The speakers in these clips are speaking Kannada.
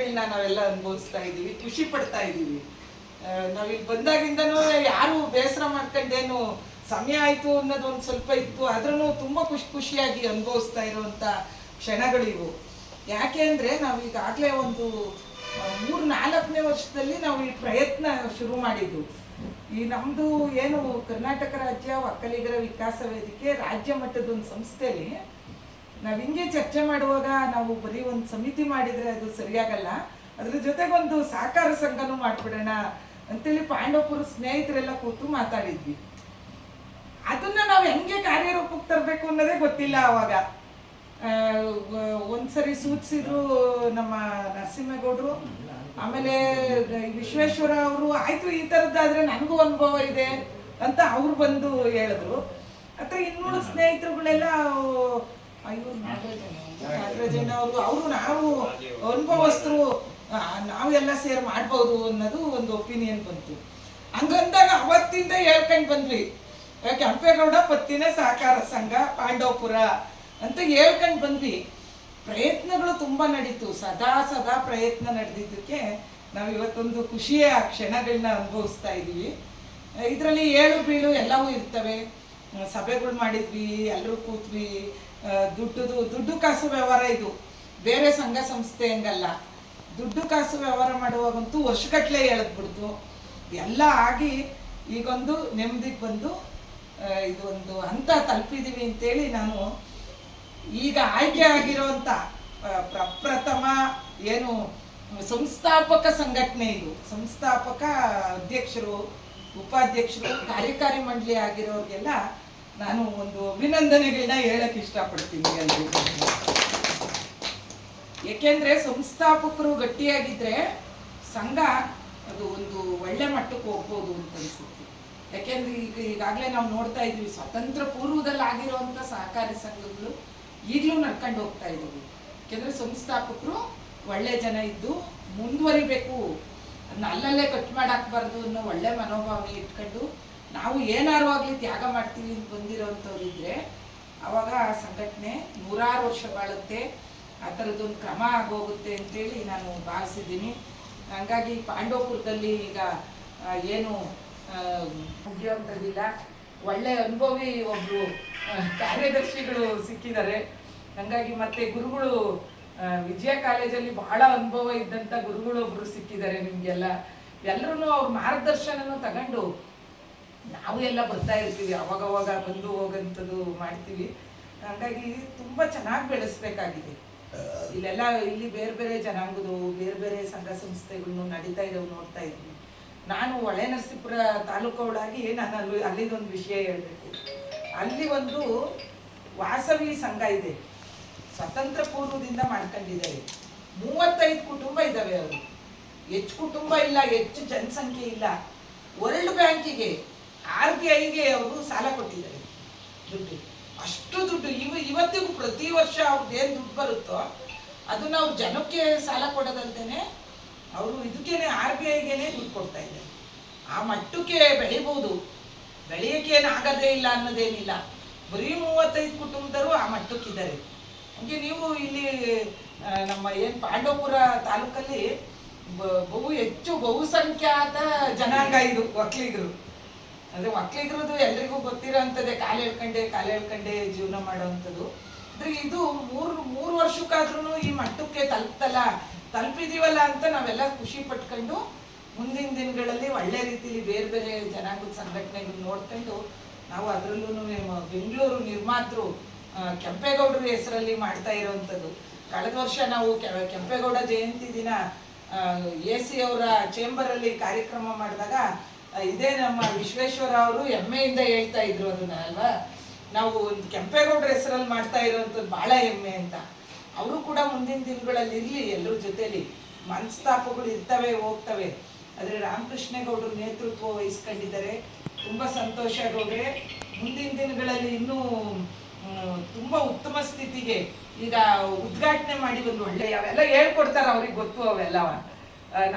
ಕ್ಷಣಗಳನ್ನ ನಾವೆಲ್ಲ ಅನುಭವಿಸ್ತಾ ಇದ್ದೀವಿ, ಖುಷಿ ಪಡ್ತಾ ಇದ್ದೀವಿ. ನಾವು ನಾವಿಲ್ಲಿ ಬಂದಾಗಿಂದನೂ ಯಾರು ಬೇಸರ ಮಾಡ್ಕೊಂಡೇನು ಸಮಯ ಆಯ್ತು ಅನ್ನೋದು ಒಂದು ಸ್ವಲ್ಪ ಇತ್ತು ಅದ್ರೂ ತುಂಬಾ ಖುಷಿ, ಖುಷಿಯಾಗಿ ಅನುಭವಿಸ್ತಾ ಇರುವಂತ ಕ್ಷಣಗಳಿವು ಯಾಕೆ ಅಂದರೆ ನಾವು ಈಗಾಗಲೇ ಒಂದು ಮೂರು, ನಾಲ್ಕನೇ ವರ್ಷದಲ್ಲಿ ನಾವು ಈ ಪ್ರಯತ್ನ ಶುರು ಮಾಡಿದ್ದು. ಈ ನಮ್ದು ಏನು ಕರ್ನಾಟಕ ರಾಜ್ಯ ಒಕ್ಕಲಿಗರ ವಿಕಾಸ ವೇದಿಕೆ ರಾಜ್ಯ ಮಟ್ಟದ ಒಂದು ಸಂಸ್ಥೆಯಲ್ಲಿ ನಾವ್ ಹಿಂಗೆ ಚರ್ಚೆ ಮಾಡುವಾಗ ನಾವು ಬರೀ ಒಂದು ಸಮಿತಿ ಮಾಡಿದ್ರೆ ಅದು ಸರಿಯಾಗಲ್ಲ. ಅದ್ರ ಜೊತೆಗೊಂದು ಸಹಕಾರ ಸಂಘನೂ ಮಾಡ್ಬಿಡೋಣ ಅಂತೇಳಿ ಪಾಂಡವಪುರ ಸ್ನೇಹಿತರೆಲ್ಲ ಕೂತು ಮಾತಾಡಿದ್ವಿ. ಅದನ್ನ ನಾವು ಹೆಂಗೆ ಕಾರ್ಯರೂಪಕ್ಕೆ ತರಬೇಕು ಅನ್ನೋದೇ ಗೊತ್ತಿಲ್ಲ ಅವಾಗ. ಒಂದ್ಸರಿ ಸೂಚಿಸಿದ್ರು ನಮ್ಮ ನರಸಿಂಹೇಗೌಡರು. ಆಮೇಲೆ ವಿಶ್ವೇಶ್ವರ ಅವರು ಆಯ್ತು ಈ ಥರದ್ದಾದ್ರೆ ನನಗೂ ಅನುಭವ ಇದೆ ಅಂತ ಅವ್ರು ಬಂದು ಹೇಳಿದ್ರು. ಅಥವಾ ಇನ್ನೂರು ಸ್ನೇಹಿತರುಗಳೆಲ್ಲ ಅಯ್ಯೋ ನಾಗರಾಜನ ಅವರು ಅವರು ನಾವು ಅನುಭವಸ್ಥರು ನಾವೆಲ್ಲ ಸೇರ್ ಮಾಡ್ಬೋದು ಅನ್ನೋದು ಒಂದು ಒಪಿನಿಯನ್ ಬಂತು. ಹಂಗಂದಾಗ ಅವತ್ತಿಂದ ಹೇಳ್ಕೊಂಡ್ ಬಂದ್ವಿ. ಕೆಂಪೇಗೌಡ ಪತ್ತಿನ ಸಹಕಾರ ಸಂಘ ಪಾಂಡವಪುರ ಅಂತ ಹೇಳ್ಕೊಂಡ್ ಬಂದ್ವಿ. ಪ್ರಯತ್ನಗಳು ತುಂಬಾ ನಡೀತು. ಸದಾ ಸದಾ ಪ್ರಯತ್ನ ನಡೆದಿದ್ದಕ್ಕೆ ನಾವು ಇವತ್ತೊಂದು ಖುಷಿಯ ಕ್ಷಣಗಳನ್ನ ಅನುಭವಿಸ್ತಾ ಇದ್ದೀವಿ. ಇದರಲ್ಲಿ ಏಳು ಬೀಳು ಎಲ್ಲವೂ ಇರ್ತವೆ. ಸಭೆಗಳು ಮಾಡಿದ್ವಿ ಎಲ್ಲರೂ ಕೂತ್ವಿ. ದುಡ್ಡುದು, ದುಡ್ಡು ಕಾಸು ವ್ಯವಹಾರ ಇದು. ಬೇರೆ ಸಂಘ ಸಂಸ್ಥೆ ಹಂಗಲ್ಲ. ದುಡ್ಡು ಕಾಸು ವ್ಯವಹಾರ ಮಾಡುವಾಗಂತೂ ವರ್ಷಗಟ್ಟಲೆ ಎಳೆದ್ಬಿಡ್ತು. ಎಲ್ಲ ಆಗಿ ಈಗೊಂದು ನೆಮ್ಮದಿಗೆ ಬಂದು ಇದೊಂದು ಹಂತ ತಲುಪಿದೀವಿ ಅಂತೇಳಿ ನಾನು ಈಗ ಆಯ್ಕೆ ಆಗಿರುವಂತ ಪ್ರಪ್ರಥಮ ಏನು ಸಂಸ್ಥಾಪಕ ಸಂಘಟನೆ ಇದು. ಸಂಸ್ಥಾಪಕ ಅಧ್ಯಕ್ಷರು, ಉಪಾಧ್ಯಕ್ಷರು, ಕಾರ್ಯಕಾರಿ ಮಂಡಳಿ ಆಗಿರೋರಿಗೆಲ್ಲ ನಾನು ಒಂದು ಅಭಿನಂದನೆಗಳನ್ನ ಹೇಳಕ್ ಇಷ್ಟಪಡ್ತೀನಿ ಏಕೆಂದರೆ ಏಕೆಂದ್ರೆ ಸಂಸ್ಥಾಪಕರು ಗಟ್ಟಿಯಾಗಿದ್ರೆ ಸಂಘ ಅದು ಒಂದು ಒಳ್ಳೆ ಮಟ್ಟಕ್ಕೆ ಹೋಗ್ಬೋದು ಅಂತ ಅನ್ಸುತ್ತೆ. ಯಾಕೆಂದ್ರೆ ಈಗ ಈಗಾಗಲೇ ನಾವು ನೋಡ್ತಾ ಇದ್ವಿ ಸ್ವತಂತ್ರ ಪೂರ್ವದಲ್ಲಿ ಆಗಿರುವಂತ ಸಹಕಾರಿ ಸಂಘಗಳು ಈಗಲೂ ನಡ್ಕೊಂಡು ಹೋಗ್ತಾ ಇದ್ದೀವಿ. ಯಾಕೆಂದ್ರೆ ಸಂಸ್ಥಾಪಕರು ಒಳ್ಳೆ ಜನ ಇದ್ದು ಮುಂದುವರಿಬೇಕು, ಅದನ್ನ ಅಲ್ಲಲ್ಲೇ ಕಟ್ ಮಾಡಾಕ್ಬಾರ್ದು ಅನ್ನೋ ಒಳ್ಳೆ ಮನೋಭಾವನೆ ಇಟ್ಕೊಂಡು ನಾವು ಏನಾರು ಆಗಲಿ ತ್ಯಾಗ ಮಾಡ್ತೀವಿ ಅಂತ ಬಂದಿರೋವಂಥವ್ರಿದ್ರೆ ಅವಾಗ ಆ ಸಂಘಟನೆ ನೂರಾರು ವರ್ಷ ಬಾಳುತ್ತೆ, ಆ ಥರದ್ದೊಂದು ಕ್ರಮ ಆಗೋಗುತ್ತೆ ಅಂತೇಳಿ ನಾನು ಭಾವಿಸಿದ್ದೀನಿ. ಹಂಗಾಗಿ ಪಾಂಡವಪುರದಲ್ಲಿ ಈಗ ಏನು ಮುಗಿಯುವಂಥದ್ದಿಲ್ಲ ಒಳ್ಳೆ ಅನುಭವಿ ಒಬ್ಬರು ಕಾರ್ಯದರ್ಶಿಗಳು ಸಿಕ್ಕಿದ್ದಾರೆ. ಹಂಗಾಗಿ ಮತ್ತೆ ಗುರುಗಳು ವಿಜಯ ಕಾಲೇಜಲ್ಲಿ ಬಹಳ ಅನುಭವ ಇದ್ದಂಥ ಗುರುಗಳು ಒಬ್ಬರು ಸಿಕ್ಕಿದ್ದಾರೆ ನಿಮಗೆಲ್ಲ. ಎಲ್ಲರೂ ಅವ್ರ ಮಾರ್ಗದರ್ಶನನೂ ತಗೊಂಡು ನಾವು ಎಲ್ಲ ಬರ್ತಾ ಇರ್ತೀವಿ ಅವಾಗವಾಗ ಬಂದು ಹೋಗಂಥದ್ದು ಮಾಡ್ತೀವಿ. ಹಾಗಾಗಿ ತುಂಬಾ ಚೆನ್ನಾಗಿ ಬೆಳೆಸ್ಬೇಕಾಗಿದೆ. ಇಲ್ಲೆಲ್ಲ ಇಲ್ಲಿ ಬೇರೆ ಬೇರೆ ಜನಾಂಗದವು ಬೇರೆ ಬೇರೆ ಸಂಘ ಸಂಸ್ಥೆಗಳನ್ನು ನಡೀತಾ ಇರೋವು ನೋಡ್ತಾ ಇದ್ದೀನಿ. ನಾನು ಹೊಳೆ ನರಸೀಪುರ ತಾಲೂಕವಳಾಗಿ ನಾನು ಅಲ್ಲಿ ಅಲ್ಲಿದೊಂದು ವಿಷಯ ಹೇಳಬೇಕು. ಅಲ್ಲಿ ಒಂದು ವಾಸವಿ ಸಂಘ ಇದೆ. ಸ್ವತಂತ್ರ ಪೂರ್ವದಿಂದ ಮಾಡ್ಕೊಂಡಿದ್ದಾರೆ. ಮೂವತ್ತೈದು ಕುಟುಂಬ ಇದ್ದಾವೆ ಅವರು. ಹೆಚ್ಚು ಕುಟುಂಬ ಇಲ್ಲ ಹೆಚ್ಚು ಜನಸಂಖ್ಯೆ ಇಲ್ಲ. ವರ್ಲ್ಡ್ ಬ್ಯಾಂಕಿಗೆ ಆರ್ ಬಿ ಐಗೆ ಅವರು ಸಾಲ ಕೊಟ್ಟಿದ್ದಾರೆ ದುಡ್ಡು ಅಷ್ಟು ದುಡ್ಡು, ಇವ ಇವತ್ತಿಗೂ ಪ್ರತಿ ವರ್ಷ ಅವ್ರದ್ದು ಏನು ದುಡ್ಡು ಬರುತ್ತೋ ಅದು ನಾವು ಜನಕ್ಕೆ ಸಾಲ ಕೊಡೋದಲ್ದೇನೆ ಅವರು ಇದಕ್ಕೇನೆ ಆರ್ ಬಿ ಐಗೇನೆ ದುಡ್ಡು ಕೊಡ್ತಾ ಇದ್ದಾರೆ. ಆ ಮಟ್ಟಕ್ಕೆ ಬೆಳಿಬೋದು. ಬೆಳೆಯಕ್ಕೆ ಆಗೋದೇ ಇಲ್ಲ ಅನ್ನೋದೇನಿಲ್ಲ. ಬರೀ ಮೂವತ್ತೈದು ಕುಟುಂಬದವರು ಆ ಮಟ್ಟಕ್ಕಿದ್ದಾರೆ. ಹಂಗೆ ನೀವು ಇಲ್ಲಿ ನಮ್ಮ ಏನು ಪಾಂಡವಪುರ ತಾಲೂಕಲ್ಲಿ ಬಹು ಹೆಚ್ಚು ಬಹುಸಂಖ್ಯಾತ ಜನಾಂಗ ಇದು ಒಕ್ಕಲಿಗರು ಅಂದ್ರೆ ಮಕ್ಳಿದ್ರದ್ದು ಎಲ್ರಿಗೂ ಗೊತ್ತಿರೋ ಅಂಥದ್ದೇ, ಕಾಲು ಹೇಳ್ಕಂಡೆ ಕಾಲು ಹೇಳ್ಕಂಡೆ ಜೀವನ ಮಾಡೋವಂಥದ್ದು ಅಂದ್ರೆ ಇದು ಮೂರು ಮೂರು ವರ್ಷಕ್ಕಾದ್ರೂ ಈ ಮಟ್ಟಕ್ಕೆ ತಲುಪ್ತಲ್ಲ, ತಲುಪಿದೀವಲ್ಲ ಅಂತ ನಾವೆಲ್ಲ ಖುಷಿ ಪಟ್ಕೊಂಡು ಮುಂದಿನ ದಿನಗಳಲ್ಲಿ ಒಳ್ಳೆ ರೀತಿಲಿ ಬೇರೆ ಬೇರೆ ಜನಾಂಗದ ಸಂಘಟನೆಗಳು ನೋಡ್ಕೊಂಡು ನಾವು ಅದರಲ್ಲೂ ಬೆಂಗಳೂರು ನಿರ್ಮಾತೃ ಕೆಂಪೇಗೌಡರ ಹೆಸರಲ್ಲಿ ಮಾಡ್ತಾ ಇರೋವಂಥದ್ದು ಕಳೆದ ವರ್ಷ ನಾವು ಕೆಂಪೇಗೌಡ ಜಯಂತಿ ದಿನ ಎ ಸಿ ಅವರ ಚೇಂಬರಲ್ಲಿ ಕಾರ್ಯಕ್ರಮ ಮಾಡಿದಾಗ ಇದೇ ನಮ್ಮ ವಿಶ್ವೇಶ್ವರ ಅವರು ಹೆಮ್ಮೆಯಿಂದ ಹೇಳ್ತಾ ಇದ್ರು ಅದನ್ನ, ಅಲ್ವಾ? ನಾವು ಒಂದು ಕೆಂಪೇಗೌಡರ ಹೆಸರಲ್ಲಿ ಮಾಡ್ತಾ ಇರೋವಂಥದ್ದು ಬಹಳ ಹೆಮ್ಮೆ ಅಂತ. ಅವರು ಕೂಡ ಮುಂದಿನ ದಿನಗಳಲ್ಲಿ ಇರಲಿ, ಎಲ್ಲರ ಜೊತೆಲಿ. ಮನಸ್ತಾಪಗಳು ಇರ್ತವೆ, ಹೋಗ್ತವೆ. ಆದರೆ ರಾಮಕೃಷ್ಣೇಗೌಡರು ನೇತೃತ್ವ ವಹಿಸ್ಕೊಂಡಿದ್ದಾರೆ. ತುಂಬ ಸಂತೋಷ ಗೌಡ್ರೆ. ಮುಂದಿನ ದಿನಗಳಲ್ಲಿ ಇನ್ನೂ ತುಂಬ ಉತ್ತಮ ಸ್ಥಿತಿಗೆ ಈಗ ಉದ್ಘಾಟನೆ ಮಾಡಿ ಒಂದು ಒಳ್ಳೆ, ಅವೆಲ್ಲ ಹೇಳ್ಕೊಡ್ತಾರೆ ಅವ್ರಿಗೆ ಗೊತ್ತು ಅವೆಲ್ಲವ.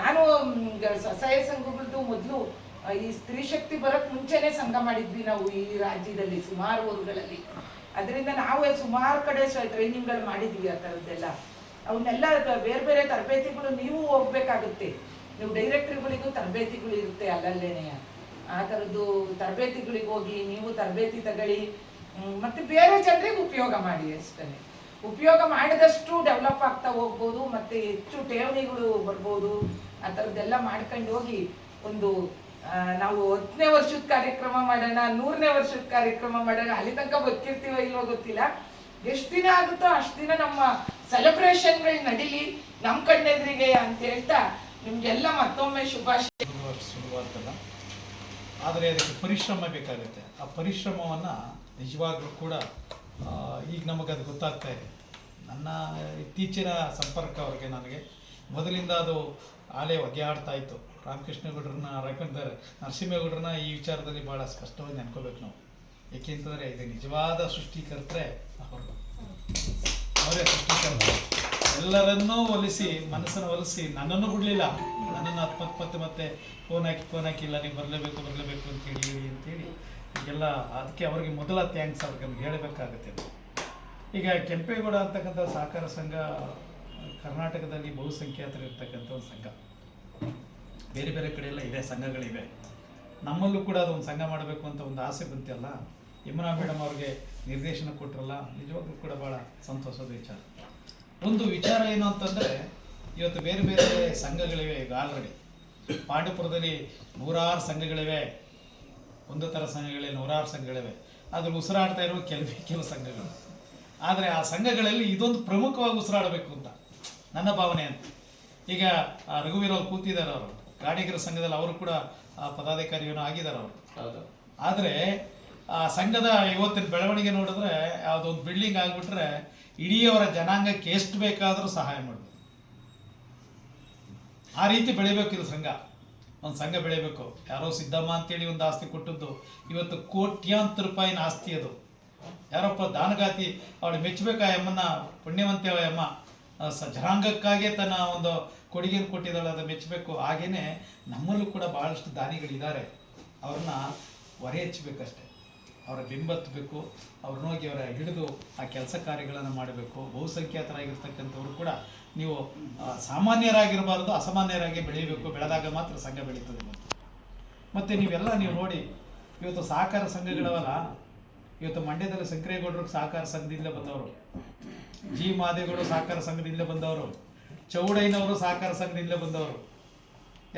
ನಾನು ಸ್ವಸಹಾಯ ಸಂಘಗಳದ್ದು ಮೊದಲು ಈ ಸ್ತ್ರೀ ಶಕ್ತಿ ಬರಕ್ ಮುಂಚೆನೆ ಸಂಘ ಮಾಡಿದ್ವಿ ನಾವು ಈ ರಾಜ್ಯದಲ್ಲಿ ಸುಮಾರು ಊರುಗಳಲ್ಲಿ. ಅದರಿಂದ ನಾವು ಸುಮಾರು ಕಡೆ ಟ್ರೈನಿಂಗ್ಗಳು ಮಾಡಿದ್ವಿ ಆ ಥರದ್ದೆಲ್ಲ. ಅವನ್ನೆಲ್ಲ ಬೇರೆ ಬೇರೆ ತರಬೇತಿಗಳು ನೀವು ಹೋಗ್ಬೇಕಾಗುತ್ತೆ. ನೀವು ಡೈರೆಕ್ಟ್ರಿಗಳಿಗೂ ತರಬೇತಿಗಳು ಇರುತ್ತೆ ಅಲ್ಲಲ್ಲೇನೆ. ಆ ಥರದ್ದು ತರಬೇತಿಗಳಿಗೆ ಹೋಗಿ ನೀವು ತರಬೇತಿ ತಗೊಳ್ಳಿ. ಮತ್ತೆ ಬೇರೆ ಜನರಿಗೆ ಉಪಯೋಗ ಮಾಡಿ ಅಷ್ಟೇ ಉಪಯೋಗ ಮಾಡಿದಷ್ಟು ಡೆವಲಪ್ ಆಗ್ತಾ ಹೋಗ್ಬೋದು, ಮತ್ತೆ ಹೆಚ್ಚು ಠೇವಣಿಗಳು ಬರ್ಬೋದು. ಆ ಥರದ್ದೆಲ್ಲ ಮಾಡ್ಕೊಂಡು ಹೋಗಿ ಒಂದು ನಾವು ಹತ್ತನೇ ವರ್ಷದ ಕಾರ್ಯಕ್ರಮ ಮಾಡೋಣ, ನೂರನೇ ವರ್ಷದ ಕಾರ್ಯಕ್ರಮ ಮಾಡೋಣ, ಅಲ್ಲಿ ತನಕ ಬದುಕಿರ್ತೀವ ಇಲ್ವೋ ಗೊತ್ತಿಲ್ಲ. ಎಷ್ಟು ದಿನ ಆಗುತ್ತೋ ಅಷ್ಟು ದಿನ ನಮ್ಮ ಸೆಲೆಬ್ರೇಷನ್ಗಳು ನಡೀಲಿ ನಮ್ಮ ಕಣ್ಣೆದ್ರಿಗೆ ಅಂತ ಹೇಳ್ತಾ ನಿಮ್ಗೆಲ್ಲ ಮತ್ತೊಮ್ಮೆ ಶುಭಾಶಯ. ಸುಲಭ ಆದರೆ ಅದಕ್ಕೆ ಪರಿಶ್ರಮ ಬೇಕಾಗುತ್ತೆ. ಆ ಪರಿಶ್ರಮವನ್ನು ನಿಜವಾಗ್ಲೂ ಕೂಡ ಈಗ ನಮಗೆ ಅದು ಗೊತ್ತಾಗ್ತಾ ಇದೆ. ನನ್ನ ಇತ್ತೀಚಿನ ಸಂಪರ್ಕ ಅವ್ರಿಗೆ ನನಗೆ. ಮೊದಲಿಂದ ಅದು ಆಲೆ ಒಗೆ ಆಡ್ತಾ ಇತ್ತು ರಾಮಕೃಷ್ಣಗೌಡ್ರನ್ನ ರಾಕಂತಾರೆ. ನರಸಿಂಹಗೌಡ್ರನ್ನ ಈ ವಿಚಾರದಲ್ಲಿ ಭಾಳ ಸ್ಪಷ್ಟವಾಗಿ ನೆನ್ಕೋಬೇಕು ನಾವು. ಏಕೆಂತಂದರೆ ಇದು ನಿಜವಾದ ಸೃಷ್ಟಿಕರ್ತರೆ ಅವರು. ಅವರೇ ಸೃಷ್ಟಿಕರ್ತ ಎಲ್ಲರನ್ನೂ ಒಲಿಸಿ, ಮನಸ್ಸನ್ನು ಒಲಿಸಿ, ನನ್ನನ್ನು ಬಿಡಲಿಲ್ಲ ನನ್ನನ್ನು ಹತ್ತು ಮತ್ತೆ ಫೋನ್ ಹಾಕಿ ಫೋನ್ ಹಾಕಿಲ್ಲ ನೀವು ಬರಲೇಬೇಕು ಬರಲೇಬೇಕು ಅಂತೇಳಿ ಹೇಳಿ ಅಂತೇಳಿ ಈಗೆಲ್ಲ ಅದಕ್ಕೆ ಅವರಿಗೆ ಮೊದಲ ಥ್ಯಾಂಕ್ಸ್ ಅವ್ರಿಗೆ ಹೇಳಬೇಕಾಗುತ್ತೆ. ಈಗ ಕೆಂಪೇಗೌಡ ಅಂತಕ್ಕಂಥ ಸಹಕಾರ ಸಂಘ ಕರ್ನಾಟಕದಲ್ಲಿ ಬಹುಸಂಖ್ಯಾತರಿರ್ತಕ್ಕಂಥ ಒಂದು ಸಂಘ. ಬೇರೆ ಬೇರೆ ಕಡೆ ಎಲ್ಲ ಇದೆ ಸಂಘಗಳಿವೆ. ನಮ್ಮಲ್ಲೂ ಕೂಡ ಅದೊಂದು ಸಂಘ ಮಾಡಬೇಕು ಅಂತ ಒಂದು ಆಸೆ ಬಂತಲ್ಲ? ಯಮುನಾ ಮೇಡಮ್ ಅವ್ರಿಗೆ ನಿರ್ದೇಶನ ಕೊಟ್ಟರಲ್ಲ ನಿಜವಾಗ್ಲೂ ಕೂಡ ಭಾಳ ಸಂತೋಷದ ವಿಚಾರ. ಒಂದು ವಿಚಾರ ಏನು ಅಂತಂದರೆ, ಇವತ್ತು ಬೇರೆ ಬೇರೆ ಸಂಘಗಳಿವೆ ಈಗ ಆಲ್ರೆಡಿ ಪಾಂಡವಪುರದಲ್ಲಿ ನೂರಾರು ಸಂಘಗಳಿವೆ. ಒಂದು ಥರ ಸಂಘಗಳಿವೆ ನೂರಾರು ಸಂಘಗಳಿವೆ. ಅದ್ರಲ್ಲಿ ಉಸಿರಾಡ್ತಾ ಇರೋ ಕೆಲವೇ ಕೆಲವು ಸಂಘಗಳು. ಆದರೆ ಆ ಸಂಘಗಳಲ್ಲಿ ಇದೊಂದು ಪ್ರಮುಖವಾಗಿ ಉಸಿರಾಡಬೇಕು ನನ್ನ ಭಾವನೆ ಅಂತ. ಈಗ ರಘುವೀರ ರಘುವೀರ್ ಅವ್ರು ಕೂತಿದ್ದಾರೆ ಅವರು. ಗಾಡಿಗರ ಸಂಘದಲ್ಲಿ ಅವರು ಕೂಡ ಆ ಪದಾಧಿಕಾರಿಯನ್ನು ಆಗಿದ್ದಾರೆ ಅವರು. ಆದರೆ ಆ ಸಂಘದ ಇವತ್ತಿನ ಬೆಳವಣಿಗೆ ನೋಡಿದ್ರೆ ಯಾವುದೊಂದು ಬಿಲ್ಡಿಂಗ್ ಆಗಿಬಿಟ್ರೆ ಇಡೀ ಅವರ ಜನಾಂಗಕ್ಕೆ ಎಷ್ಟು ಬೇಕಾದರೂ ಸಹಾಯ ಮಾಡಬೇಕು ಆ ರೀತಿ ಬೆಳಿಬೇಕು ಇದು ಸಂಘ. ಒಂದು ಸಂಘ ಬೆಳಿಬೇಕು. ಯಾರೋ ಸಿದ್ದಮ್ಮ ಅಂತೇಳಿ ಒಂದು ಆಸ್ತಿ ಕೊಟ್ಟದ್ದು. ಇವತ್ತು ಕೋಟ್ಯಾಂತರ ರೂಪಾಯಿನ ಆಸ್ತಿ ಅದು. ಯಾರಪ್ಪ ದಾನಗಾತಿ ಅವಳು ಮೆಚ್ಚಬೇಕು ಆ ಅಮ್ಮನ ಪುಣ್ಯವಂತೆ ಅಮ್ಮ ಜನಾಂಗಕ್ಕಾಗೇ ತನ್ನ ಒಂದು ಕೊಡುಗೆಯನ್ನು ಕೊಟ್ಟಿದ್ದಾಳೆ ಅದನ್ನು ಮೆಚ್ಚಬೇಕು. ಹಾಗೆಯೇ ನಮ್ಮಲ್ಲೂ ಕೂಡ ಭಾಳಷ್ಟು ದಾನಿಗಳಿದ್ದಾರೆ. ಅವ್ರನ್ನ ಹೊರೆ ಹಚ್ಚಬೇಕಷ್ಟೆ ಅವರ ಬೆಂಬತ್ತಬೇಕು ಅವ್ರನ್ನ ಹೋಗಿ ಅವರ ಹಿಡಿದು ಆ ಕೆಲಸ ಕಾರ್ಯಗಳನ್ನು ಮಾಡಬೇಕು. ಬಹುಸಂಖ್ಯಾತರಾಗಿರ್ತಕ್ಕಂಥವ್ರು ಕೂಡ ನೀವು ಸಾಮಾನ್ಯರಾಗಿರಬಾರ್ದು, ಅಸಾಮಾನ್ಯರಾಗಿ ಬೆಳೀಬೇಕು ಬೆಳೆದಾಗ ಮಾತ್ರ ಸಂಘ ಬೆಳೀತದೆ ಮತ್ತು. ಮತ್ತು ನೀವೆಲ್ಲ ನೀವು ನೋಡಿ, ಇವತ್ತು ಸಹಕಾರ ಸಂಘಗಳವಲ್ಲ, ಇವತ್ತು ಮಂಡ್ಯದಲ್ಲಿ ಸಂಕ್ರೇಗೌಡರು ಸಹಕಾರ ಸಂಘದಿಂದ ಬಂದವರು. ಜಿ ಮಾದೇಗೌಡರು ಸಹಕಾರ ಸಂಘದಿಂದ ಬಂದವರು, ಚೌಡಯ್ಯನವರು ಸಹಕಾರ ಸಂಘದಿಂದ ಬಂದವರು.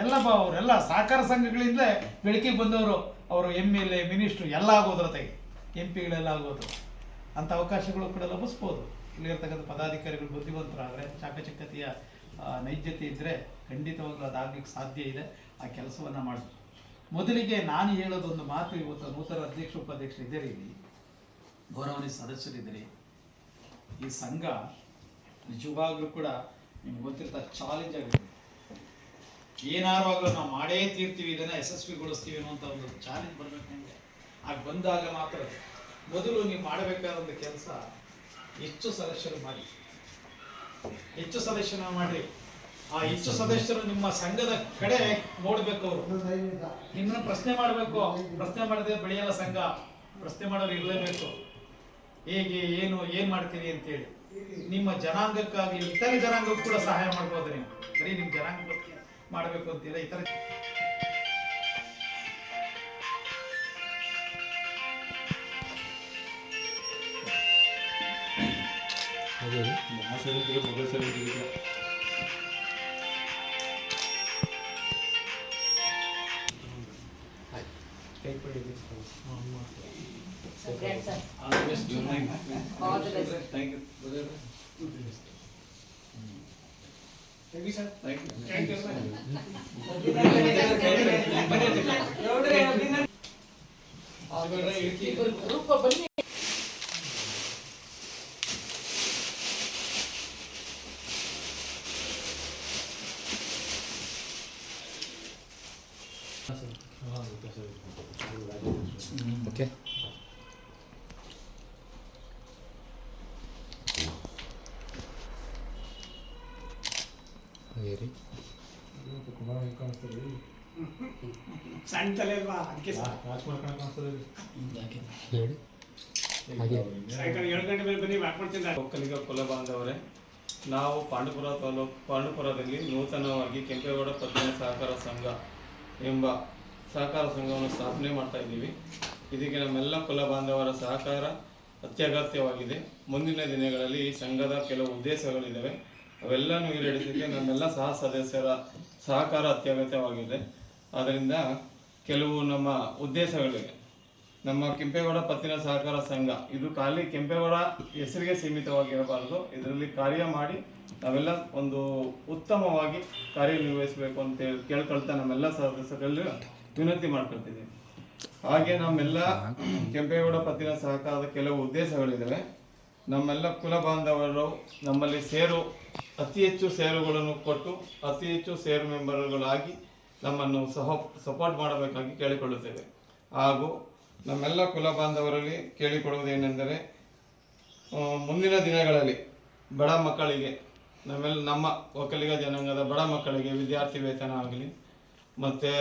ಎಲ್ಲ ಬಾ ಅವರೆಲ್ಲ ಸಹಕಾರ ಸಂಘಗಳಿಂದಲೇ ಬೆಳಕಿಗೆ ಬಂದವರು. ಅವರು ಎಂ ಎಲ್ ಎ, ಮಿನಿಸ್ಟ್ರು, ಎಲ್ಲ ಆಗೋದ್ರ ತೆಗೆ ಎಂ ಪಿಗಳೆಲ್ಲ ಆಗೋದು. ಅಂಥ ಅವಕಾಶಗಳು ಕೂಡ ಲಭಿಸ್ಬೋದು. ಇಲ್ಲಿರ್ತಕ್ಕಂಥ ಪದಾಧಿಕಾರಿಗಳು ಬುದ್ಧಿವಂತರಾದರೆ, ಚಾಕಚಕ್ಯತೆಯ ನೈಜತೆ ಇದ್ದರೆ ಖಂಡಿತವಾಗ್ಲೂ ಅದಾಗಲಿಕ್ಕೆ ಸಾಧ್ಯ ಇದೆ. ಆ ಕೆಲಸವನ್ನು ಮಾಡಿ ಮೊದಲಿಗೆ ನಾನು ಹೇಳೋದೊಂದು ಮಾತು ಇವತ್ತು ನೂತನ ಅಧ್ಯಕ್ಷ ಉಪಾಧ್ಯಕ್ಷರು ಇದ್ದೀರಿ ಇಲ್ಲಿ. ಗೌರವನೀಯ ಸದಸ್ಯರಿದ್ದೀರಿ. ಈ ಸಂಘ ನಿಜವಾಗ್ಲೂ ಕೂಡ ನಿಮ್ಗೆ ಗೊತ್ತಿರ್ತ ಚಾಲೆಂಜ್ ಆಗುತ್ತೆ ಏನಾರು ಆಗಲೂ ನಾವು ಮಾಡೇ ತೀರ್ತೀವಿ, ಇದನ್ನ ಯಶಸ್ವಿಗೊಳಿಸ್ತೀವಿ ಅನ್ನೋಂಥ ಒಂದು ಚಾಲೆಂಜ್ ಬರ್ಬೇಕು ನಿಮಗೆ. ಆಗ ಬಂದಾಗ ಮಾತ್ರ. ಮೊದಲು ನೀವು ಮಾಡಬೇಕಾದ ಒಂದು ಕೆಲಸ ಹೆಚ್ಚು ಸದಸ್ಯರು ಮಾಡಿ. ಹೆಚ್ಚು ಸದಸ್ಯನ ಮಾಡಿ ಆ ಹೆಚ್ಚು ಸದಸ್ಯರು ನಿಮ್ಮ ಸಂಘದ ಕಡೆ ನೋಡ್ಬೇಕು ಅವರು. ನಿಮ್ಮನ್ನ ಪ್ರಶ್ನೆ ಮಾಡಬೇಕು. ಪ್ರಶ್ನೆ ಮಾಡಿದ್ರೆ ಬೆಳೆಯಲ್ಲ ಸಂಘ. ಪ್ರಶ್ನೆ ಮಾಡೋರು ಇರಲೇಬೇಕು. ಹೇಗೆ ಏನು ಏನ್ ಮಾಡ್ತೀರಿ ಅಂತೇಳಿ. ನಿಮ್ಮ ಜನಾಂಗಕ್ಕಾಗಿ ಇತರ ಜನಾಂಗಕ್ಕೂ ಕೂಡ ಸಹಾಯ ಮಾಡ್ಬೋದು ನೀವು? ಬರೀ ನಿಮ್ಮ ಜನಾಂಗ ಬಗ್ಗೆ ಮಾಡಬೇಕು ಅಂತಿಲ್ಲ ಇತರ All the best. ಇಬ್ರು ಗ್ರೂಪ್ ಬನ್ನಿ ಓಕೆ ಹೇರಿ ಸಣ್ಣ ತಲೆ ಅಲ್ವಾ ಅದಕ್ಕೆ ಹೇಳಿ ಹಾಗೆ ಸಾಯಂಕಾಲ ಏಳು ಗಂಟೆ ಮೇಲೆ ಬನ್ನಿ ವಾಕ್ ಮಾಡ್ತೀನಿ ಒಕ್ಕಲಿಗ ಕುಲ ಬಾಂಧವರೇ ನಾವು ಪಾಂಡುಪುರ ತಾಲೂಕು ಪಾಂಡುಪುರದಲ್ಲಿ ನೂತನವಾಗಿ ಕೆಂಪೇಗೌಡ ಪತ್ತಿನ ಸಹಕಾರ ಸಂಘ ಎಂಬ ಸಹಕಾರ ಸಂಘವನ್ನು ಸ್ಥಾಪನೆ ಮಾಡ್ತಾ ಇದ್ದೀವಿ. ಇದಕ್ಕೆ ನಮ್ಮೆಲ್ಲ ಕುಲ ಬಾಂಧವರ ಸಹಕಾರ ಅತ್ಯಗತ್ಯವಾಗಿದೆ. ಮುಂದಿನ ದಿನಗಳಲ್ಲಿ ಈ ಸಂಘದ ಕೆಲವು ಉದ್ದೇಶಗಳಿದ್ದಾವೆ ಅವೆಲ್ಲನೂ ಈಡೇರಿಸಲಿಕ್ಕೆ ನಮ್ಮೆಲ್ಲ ಸಹ ಸದಸ್ಯರ ಸಹಕಾರ ಅತ್ಯಗತ್ಯವಾಗಿದೆ. ಆದ್ದರಿಂದ ಕೆಲವು ನಮ್ಮ ಉದ್ದೇಶಗಳಿವೆ. ನಮ್ಮ ಕೆಂಪೇಗೌಡ ಪತ್ತಿನ ಸಹಕಾರ ಸಂಘ, ಇದು ಖಾಲಿ ಕೆಂಪೇಗೌಡ ಹೆಸರಿಗೆ ಸೀಮಿತವಾಗಿರಬಾರದು. ಇದರಲ್ಲಿ ಕಾರ್ಯ ಮಾಡಿ ನಾವೆಲ್ಲ ಒಂದು ಉತ್ತಮವಾಗಿ ಕಾರ್ಯನಿರ್ವಹಿಸಬೇಕು ಅಂತ ಕೇಳ್ಕೊಳ್ತಾ ನಮ್ಮೆಲ್ಲ ಸದಸ್ಯರಲ್ಲಿ ವಿನಂತಿ ಮಾಡ್ಕೊಳ್ತಿದ್ದೀವಿ ಹಾಗೆ ನಮ್ಮೆಲ್ಲ ಕೆಂಪೇಗೌಡ ಪತ್ತಿನ ಸಹಕಾರದ ಕೆಲವು ಉದ್ದೇಶಗಳಿದ್ದಾವೆ ನಮ್ಮೆಲ್ಲ ಕುಲ ಬಾಂಧವರು ನಮ್ಮಲ್ಲಿ ಸೇರು ಅತಿ ಹೆಚ್ಚು ಸೇರುಗಳನ್ನು ಕೊಟ್ಟು ಅತಿ ಹೆಚ್ಚು ಸೇರ್ ಮೆಂಬರ್ಗಳಾಗಿ ನಮ್ಮನ್ನು ಸಹ ಸಪೋರ್ಟ್ ಮಾಡಬೇಕಾಗಿ ಕೇಳಿಕೊಳ್ಳುತ್ತೇವೆ. ಹಾಗೂ ನಮ್ಮೆಲ್ಲ ಕುಲ ಬಾಂಧವರಲ್ಲಿ ಕೇಳಿಕೊಳ್ಳುವುದೇನೆಂದರೆ ಮುಂದಿನ ದಿನಗಳಲ್ಲಿ ಬಡ ಮಕ್ಕಳಿಗೆ ನಮ್ಮೆಲ್ಲ ನಮ್ಮ ಒಕ್ಕಲಿಗ ಜನಾಂಗದ ಬಡ ಮಕ್ಕಳಿಗೆ ವಿದ್ಯಾರ್ಥಿ ವೇತನ ಆಗಲಿ, ಮತ್ತು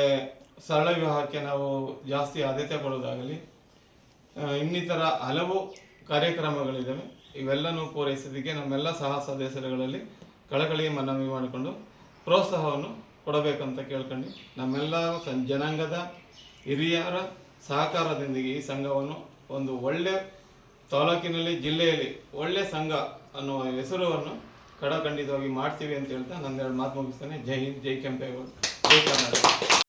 ಸರಳ ವಿವಾಹಕ್ಕೆ ನಾವು ಜಾಸ್ತಿ ಆದ್ಯತೆ ಕೊಡೋದಾಗಲಿ ಇನ್ನಿತರ ಹಲವು ಕಾರ್ಯಕ್ರಮಗಳಿದ್ದಾವೆ. ಇವೆಲ್ಲನೂ ಪೂರೈಸೋದಕ್ಕೆ ನಮ್ಮೆಲ್ಲ ಸಹ ಸದಸ್ಯರುಗಳಲ್ಲಿ ಕಳಕಳಿ ಮನವಿ ಮಾಡಿಕೊಂಡು ಪ್ರೋತ್ಸಾಹವನ್ನು ಕೊಡಬೇಕಂತ ಕೇಳ್ಕೊಂಡು ನಮ್ಮೆಲ್ಲ ಜನಾಂಗದ ಹಿರಿಯರ ಸಹಕಾರದೊಂದಿಗೆ ಈ ಸಂಘವನ್ನು ಒಂದು ಒಳ್ಳೆ ತಾಲೂಕಿನಲ್ಲಿ, ಜಿಲ್ಲೆಯಲ್ಲಿ ಒಳ್ಳೆ ಸಂಘ ಅನ್ನುವ ಹೆಸರುವನ್ನು ಕಡಖಂಡಿತವಾಗಿ ಮಾಡ್ತೀವಿ ಅಂತ ಹೇಳ್ತಾ ನಂದೆರಡು ಮಾತು ಮುಗಿಸ್ತಾನೆ. ಜೈ ಹಿಂದ್, ಜೈ ಕೆಂಪೇಗೌಡ. ಜೈ ಕರ್ನಾಟಕ.